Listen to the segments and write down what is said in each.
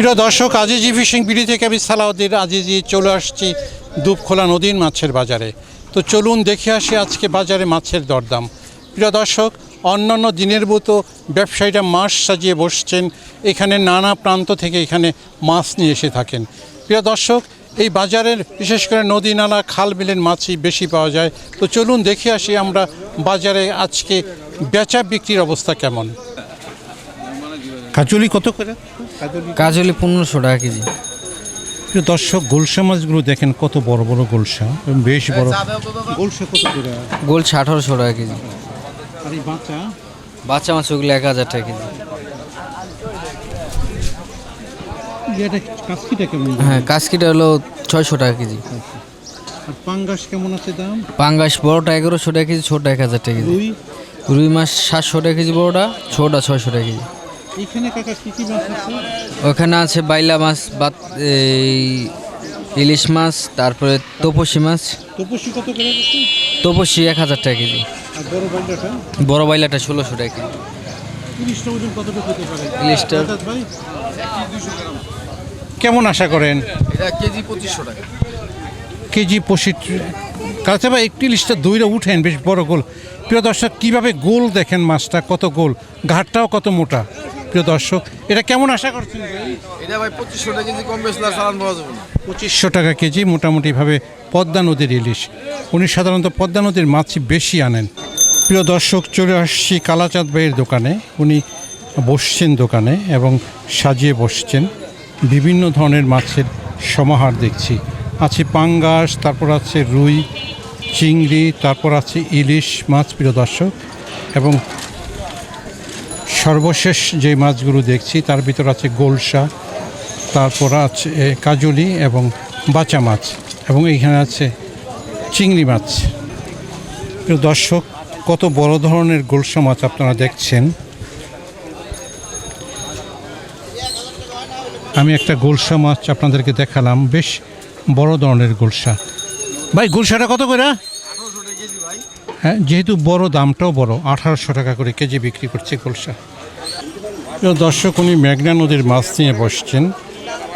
প্রিয় দর্শক Azizi fishing BD থেকে আমি সালাউদ্দিন আজিজি চলে আসছি দুপখোলা নদীর মাছের বাজারে। তো চলুন দেখে আসি আজকে বাজারে মাছের দরদাম। প্রিয় দর্শক, অন্যান্য দিনের মতো ব্যবসায়ীরা মাছ সাজিয়ে বসছেন, এখানে নানা প্রান্ত থেকে এখানে মাছ নিয়ে এসে থাকেন। প্রিয় দর্শক, এই বাজারের বিশেষ করে নদী নালা, খাল বিলের মাছই বেশি পাওয়া যায়। তো চলুন দেখে আসি আমরা বাজারে আজকে বেচা বিক্রির অবস্থা কেমন। কাজলি কত করে? কাজলি পনেরোশো টাকা কেজি। প্রিয় দর্শক গোলসা মাছগুলো দেখেন কত বড় বড় গোলসা বেশ বড়। গোলসা কত করে? গোলছে আঠারোশো টাকা কেজি। আর এই বাচ্চা? বাচ্চা মাছ ওগুলো এক হাজার টাকা কেজি। হ্যাঁ কাসকিটা হলো ছয়শো টাকা কেজি। আর পাঙ্গাস কেমন আছে দাম? পাঙ্গাস বড়টা এগারোশো টাকা কেজি ছোটটা এক হাজার টাকা কেজি। রুই? রুই মাছ সাতশো টাকা কেজি বড়টা ছোটটা ছয়শো টাকা কেজি। এখানে কাকা কি কি মাছ আছে? ওখানে আছে বাইলা মাছ বাত এই ইলিশ মাছ তারপরে তপসি মাছ। তপসি কত করে আছে? তপসি এক হাজার টাকা কেজি। বড় বাইলাটা? ষোলোশো টাকা কেজি। ইলিশটা- কেমন আশা করেন? এটা কেজি পঁচিশশো টাকা। কেজি পঁচিশ কাছে ভাই একটি লিস্টটা দইটা উঠেন বেশ বড় গোল। প্রিয় দর্শক কীভাবে গোল দেখেন মাছটা? কত গোল? ঘাটটাও কত মোটা? প্রিয় দর্শক এটা কেমন আশা করছেন? এটা ভাই পঁচিশশো টাকা কেজি কম বেশি চালান পাওয়া যাবে না। পঁচিশশো টাকা কেজি মোটামুটিভাবে পদ্মা নদীর ইলিশ। উনি সাধারণত পদ্মা নদীর মাছই বেশি আনেন। প্রিয় দর্শক চলে আসছি কালাচাঁদ ভাইয়ের দোকানে। উনি বসছেন দোকানে এবং সাজিয়ে বসছেন। বিভিন্ন ধরনের মাছের সমাহার দেখছি। আছে পাঙ্গাস তারপর আছে রুই চিংড়ি, তারপর আছে ইলিশ মাছ, প্রিয় দর্শক, এবং সর্বশেষ যে মাছগুলো দেখছি, তার ভিতর আছে গোলসা, তারপর আছে কাজলি এবং বাচা মাছ, এবং এইখানে আছে চিংড়ি মাছ। প্রিয় দর্শক, কত বড় ধরনের গোলসা মাছ আপনারা দেখছেন। আমি একটা গোলসা মাছ আপনাদেরকে দেখালাম, বেশ বড় ধরনের গোলসা। ভাই গোলসাটা কত করে? হ্যাঁ যেহেতু বড় দামটাও বড় আঠারোশো টাকা করে কেজি বিক্রি করছে প্রিয় দর্শক উনি মেঘনা নদীর মাছ নিয়ে বসছেন।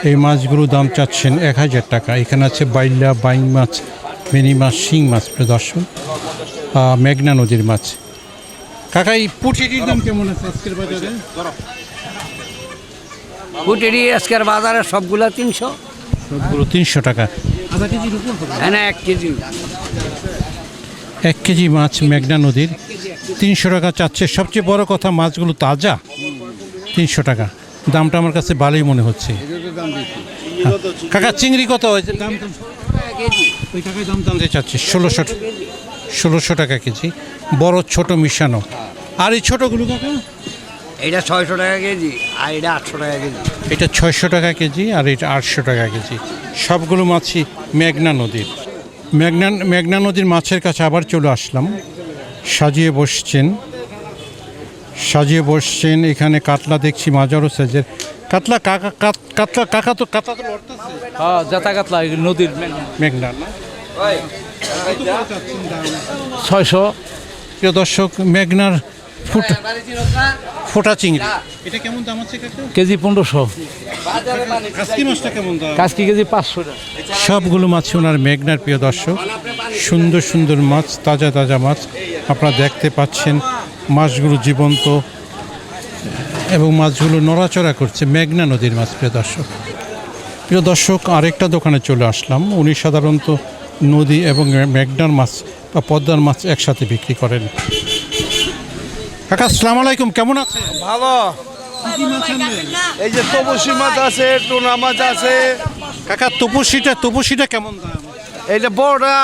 এই মাছগুলোর দাম চাচ্ছেন এক হাজার টাকা। এখানে আছে বাইলা বাইং মাছ মিনি মাছ শিং মাছ প্রিয় দর্শক। মেঘনা নদীর মাছ। কাকা এই পুঁটিটির দাম কেমন আছে আজকের বাজারে? কুটিরি আজকের বাজারে সবগুলা তিনশো। সবগুলো তিনশো টাকা। এনে এক কেজি। এক কেজি মাছ মেঘনা নদীর। তিনশো টাকা চাচ্ছে। সবচেয়ে বড় কথা মাছগুলো তাজা। তিনশো টাকা। দামটা আমার কাছে ভালোই মনে হচ্ছে। হ্যাঁ। কাকা চিংড়ি কত? হয়েছে দাম দাম ওই টাকায় দাম দাম চাচ্ছে। ষোলোশো ষোলোশো টাকা কেজি। বড় ছোট মিশানো। আর এই ছোটোগুলো কাকা? এটা ছয়শো টাকা কেজি আর এটা আটশো টাকা কেজি। এটা ছয়শো টাকা কেজি আর এটা আটশো টাকা কেজি। সবগুলো মাছই মেঘনা নদীর। মেঘনা মেঘনা নদীর মাছের কাছে আবার চলে আসলাম। সাজিয়ে বসছেন। সাজিয়ে বসছেন এখানে কাতলা দেখছি মাজারো সাইজের। কাতলা কাকা কাত- কাতলা কাকা তো কাতলা তো লড়তেছে। হ্যাঁ জাতা কাতলা নদীর মেঘনা। না ছয়শো। প্রিয় দর্শক মেঘনার ফুট ফোটা চিংড়ি। এটা কেমন দাম আছে কেজি পনেরোশো। দাম? কাজকি কেজি পাঁচশো সবগুলো মাছ ওনার মেঘনার প্রিয় দর্শক। সুন্দর সুন্দর মাছ তাজা তাজা মাছ। আপনারা দেখতে পাচ্ছেন মাছগুলো জীবন্ত এবং মাছগুলো নড়াচড়া করছে মেঘনা নদীর মাছ প্রিয় দর্শক। প্রিয় দর্শক আরেকটা দোকানে চলে আসলাম। উনি সাধারণত নদী এবং মেঘনার মাছ বা পদ্মার মাছ একসাথে বিক্রি করেন। কাকা আসসালামু আলাইকুম কেমন আছেন? ভালো। এই যে তপসি মাছ আছে টোনা মাছ আছে। কাকা তপসিটা তপসিটা কেমন দাম? এইটা বড়টা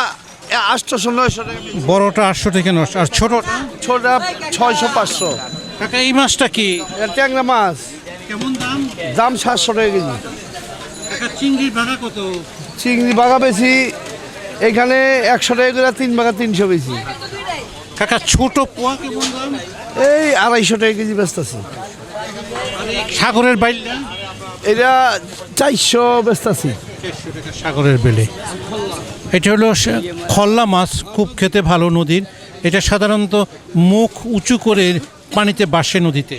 আটশোশো নয়শো টাকা বড়টা আটশো থেকে নশো আর ছোটটা? ছোটটা ছয়শো পাঁচশো। কাকা এই মাছটা কি? ট্যাংরা মাছ। কেমন দাম? দাম সাতশো টাকা কেজি। চিংড়ির ভাড়া কত? চিংড়ি বাগা বেশি এখানে একশো টাকা করে তিন বাগা তিনশো বেশি। কাকা ছোট পোয়া কেমন দাম এই আড়াইশো টাকা কেজি ব্যস্ত আছে সাগরের বাইলটা এটা চারশো ব্যস্ত আছে সাগরের বেলে। এটা হলো খল্লা মাছ খুব খেতে ভালো নদীর। এটা সাধারণত মুখ উঁচু করে পানিতে বাসে নদীতে।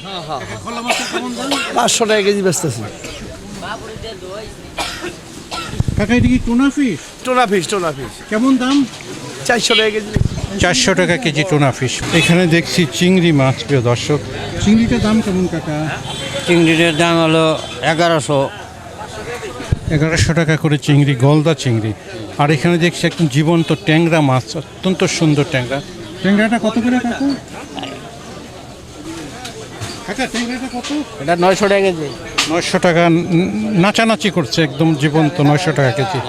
পাঁচশো টাকা কেজি ব্যস্ত আছে কাকা এটা কি টুনা ফিশ টোনা ফিস টোনা ফিস কেমন দাম? চারশো টাকা কেজি। চারশো টাকা কেজি টুনা ফিশ। এখানে দেখছি চিংড়ি মাছ প্রিয় দর্শক। চিংড়িটার দাম কেমন কাকা? চিংড়ির দাম হলো এগারোশো। এগারোশো টাকা করে চিংড়ি গলদা চিংড়ি। আর এখানে দেখছি একদম জীবন্ত ট্যাংরা মাছ অত্যন্ত সুন্দর ট্যাংরা। ট্যাংরাটা কত করে কাকু? কাকা এটা নয়শো টাকা কেজি। নয়শো টাকা নাচানাচি করছে একদম জীবন্ত নয়শো টাকা কেজি।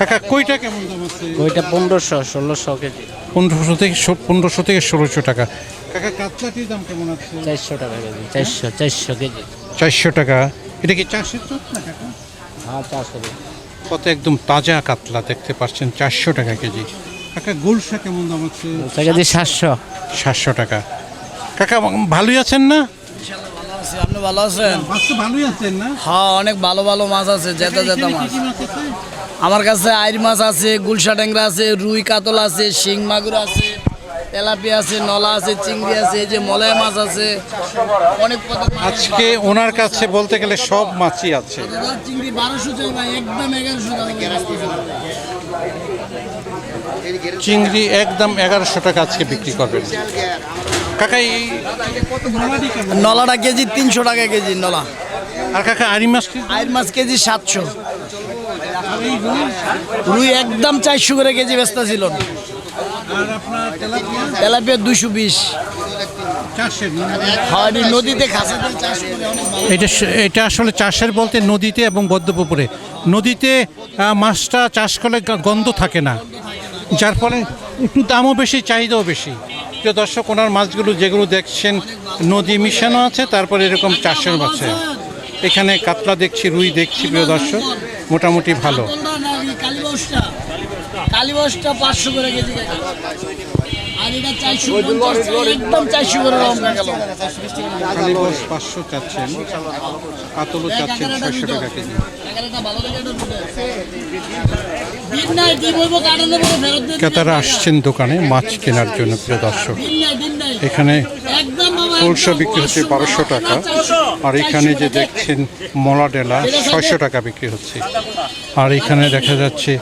কাকা কইটা কেমন দাম আছে? ওইটা পনেরোশো ষোলোশো কেজি। পনেরোশো থেকে পনেরোশো থেকে ষোলোশো টাকা। কাকা কাতলাটির দাম কেমন আছে? চারশো টাকা কেজি চারশো চারশো কেজি। চারশো টাকা। এটা কি চাষের চপ না কাকা? হ্যাঁ চারশো কত একদম তাজা কাতলা দেখতে পাচ্ছেন চারশো টাকা কেজি। কাকা গুলশা কেমন দাম আছে? কেজি সাতশো। সাতশো টাকা। কাকা ভালোই আছেন না? আপনি ভালো আছেন? মাছ তো ভালোই আছেন না? হ্যাঁ অনেক ভালো ভালো মাছ আছে জেতা জেতা মাছ। আমার কাছে আইর মাছ আছে গুলশা ট্যাংরা আছে রুই কাতল আছে শিং মাগুর আছে তেলাপি আছে নলা আছে চিংড়ি আছে এই যে মলয় মাছ আছে অনেক। আজকে ওনার কাছে বলতে গেলে সব মাছই আছে। চিংড়ি বারোশো চাই ভাই একদম এগারোশো চিংড়ি একদম এগারোশো টাকা আজকে বিক্রি করবেন। কাকা এই নলাটা কেজি তিনশো টাকা কেজি নলা। আর কাকা আরি মাছ? আইর মাছ কেজি সাতশো। রুই একদম চারশো করে কেজি ব্যস্ত ছিল। তেলাপিয়া? দুশো বিশ। চাষের নদীতে এটা এটা আসলে চাষের বলতে নদীতে এবং বদ্ধপুকুরে নদীতে মাছটা চাষ করলে গন্ধ থাকে না। যার ফলে একটু দামও বেশি চাহিদাও বেশি। প্রিয় দর্শক ওনার মাছগুলো যেগুলো দেখছেন নদী মিশানো আছে তারপরে এরকম চাষের মাছে। এখানে কাতলা দেখছি রুই দেখছি প্রিয় দর্শক। মোটামুটি ভালো। কালীবসটা কালীবসটা পাঁচশো করে কেজি। আর এটা চারশো একদম চারশো করে পাঁচশো চাচ্ছেন কাতলও চাচ্ছেন ছয়শো টাকা কেজি। ক্রেতারা আসছেন দোকানে মাছ কেনার জন্য প্রিয় দর্শক। এখানে একদম বিক্রি হচ্ছে বারোশো টাকা আর এখানে যে দেখছেন মলা ডেলা ছয়শো টাকা বিক্রি হচ্ছে। আর এখানে দেখা যাচ্ছে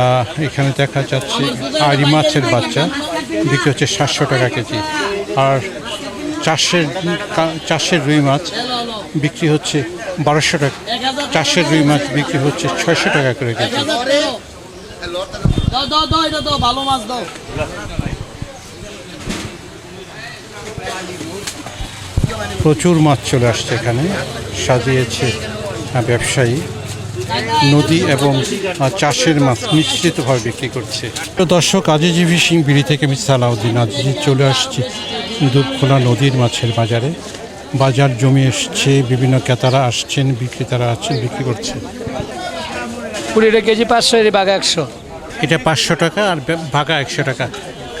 আহ, এখানে দেখা যাচ্ছে আড়ি মাছের বাচ্চা। বিক্রি হচ্ছে সাতশো টাকা কেজি। আর চাষের চাষের রুই মাছ বিক্রি হচ্ছে বারোশো টাকা চাষের রুই মাছ বিক্রি হচ্ছে ছয়শো টাকা করে কেজি। ভালো মাছ দাও। প্রচুর মাছ চলে আসছে এখানে সাজিয়েছে ব্যবসায়ী। নদী এবং চাষের মাছ নিশ্চিতভাবে বিক্রি করছে। তো দর্শক আজিজি ফিশিং বিড়ি থেকে আমি সালাউদ্দিন আজিজি চলে আসছি দুধখোলা নদীর মাছের বাজারে। বাজার জমি এসছে বিভিন্ন ক্রেতারা আসছেন বিক্রেতারা আসছেন বিক্রি করছে। কুড়িটা কেজি পাঁচশো এর বাঘ একশো। এটা পাঁচশো টাকা আর ভাগা একশো টাকা।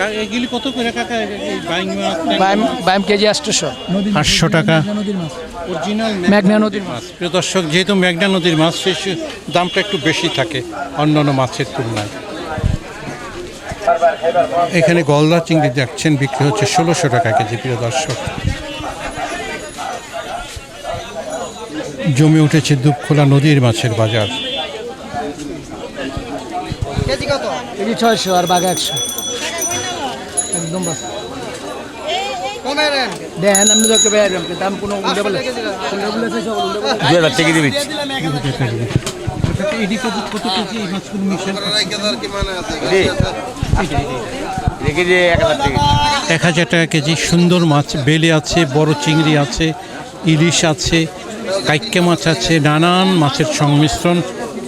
এগুলি কত করে কাকা? এই বাইং মাছ বাইম বাইম কেজি আটশোশো। আটশো টাকা। অরিজিনাল মেঘনা নদীর মাছ। মাছ প্রিয় দর্শক যেহেতু মেঘনা নদীর মাছ সেই দামটা একটু বেশি থাকে অন্যান্য মাছের তুলনায়। এখানে গলদা চিংড়ি দেখছেন বিক্রি হচ্ছে ষোলোশো টাকা কেজি প্রিয় দর্শক। জমে উঠেছে দুপখোলা নদীর মাছের বাজার। কেজি ছয়শো আর বাঘ একশো। একদম বাস। দেন আপনি দেখতে পেয়ে দাম কোনো উল্টে বলে উল্টে বলেছে সব উল্টে বলে। দুই হাজার টাকা দিবি এক হাজার টাকা কেজি সুন্দর মাছ বেলে আছে বড় চিংড়ি আছে ইলিশ আছে কাইক্কা মাছ আছে নানান মাছের সংমিশ্রণ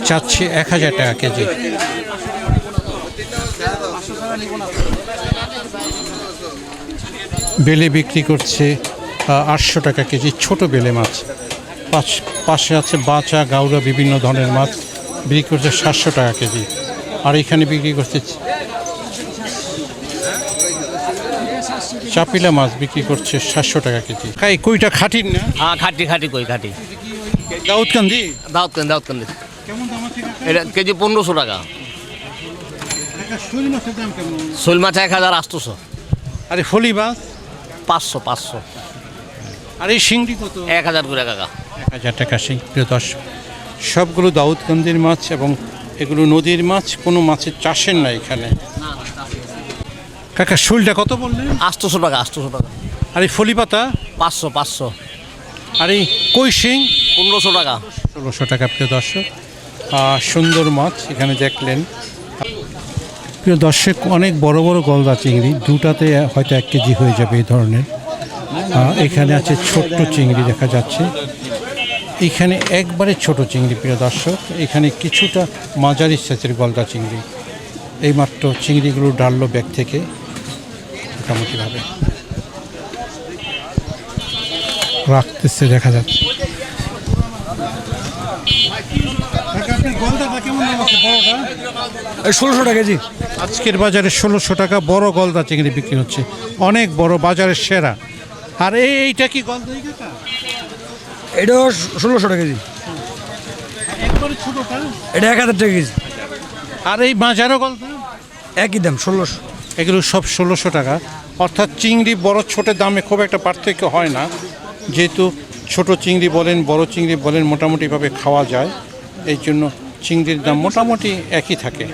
চাচ্ছে এক হাজার টাকা কেজি। বেলে বিক্রি করছে আটশো টাকা কেজি ছোট বেলে মাছ। পাশ পাশে আছে বাচা গাউরা বিভিন্ন ধরনের মাছ বিক্রি করছে সাতশো টাকা কেজি। আর এখানে বিক্রি করছে চাপিলা মাছ বিক্রি করছে সাতশো টাকা কেজি। কাই কইটা খাটির না? হ্যাঁ খাটি খাটি কই খাটি। দাউদকান্দি? দাম আছে এটা কেজি পনেরোশো টাকা। শোল মাছ এক হাজার আটশোশো আরে ফলি মাছ? পাঁচশো পাঁচশো। আর এই শিংড়ি কত? এক হাজার করে কাকা এক হাজার টাকা শিং প্রিয় দর্শক। সবগুলো দাউদকান্দির মাছ এবং এগুলো নদীর মাছ কোনো মাছের চাষের না এখানে কাকা শোলটা কত বললেন? আটশোশো টাকা আটশোশো টাকা। আর এই ফলি পাতা পাঁচশো পাঁচশো। আর এই কই শিং? পনেরোশো টাকা। ষোলোশো টাকা প্রিয় দর্শক। সুন্দর মাছ এখানে দেখলেন। প্রিয় দর্শক, অনেক বড় বড় গলদা চিংড়ি, দুটাতে হয়তো এক কেজি হয়ে যাবে এই ধরনের। এখানে আছে ছোট্ট চিংড়ি দেখা যাচ্ছে। এখানে একবারে ছোট চিংড়ি, প্রিয় দর্শক। এখানে কিছুটা মাঝারি সাইজের গলদা চিংড়ি। এইমাত্র চিংড়িগুলো ডাললো ব্যাগ থেকে, মোটামুটিভাবে। রাখতেছে, দেখা যাচ্ছে। ষোলোশো টাকা কেজি। আজকের বাজারে ষোলোশো টাকা বড় গলদা চিংড়ি বিক্রি হচ্ছে। অনেক বড় বাজারের সেরা। আর এই এইটা কি গলদা এটাও ষোলোশো টাকা কেজি। এটা এক হাজার টাকা কেজি। আর এই বাজারও গলদা? একই দাম ষোলোশো। এগুলো সব ষোলোশো টাকা। অর্থাৎ চিংড়ি বড় ছোটের দামে খুব একটা পার্থক্য হয় না। যেহেতু ছোট চিংড়ি বলেন বড় চিংড়ি বলেন মোটামুটিভাবে খাওয়া যায়। এই জন্য চিংড়ির দাম মোটামুটি একই থাকে।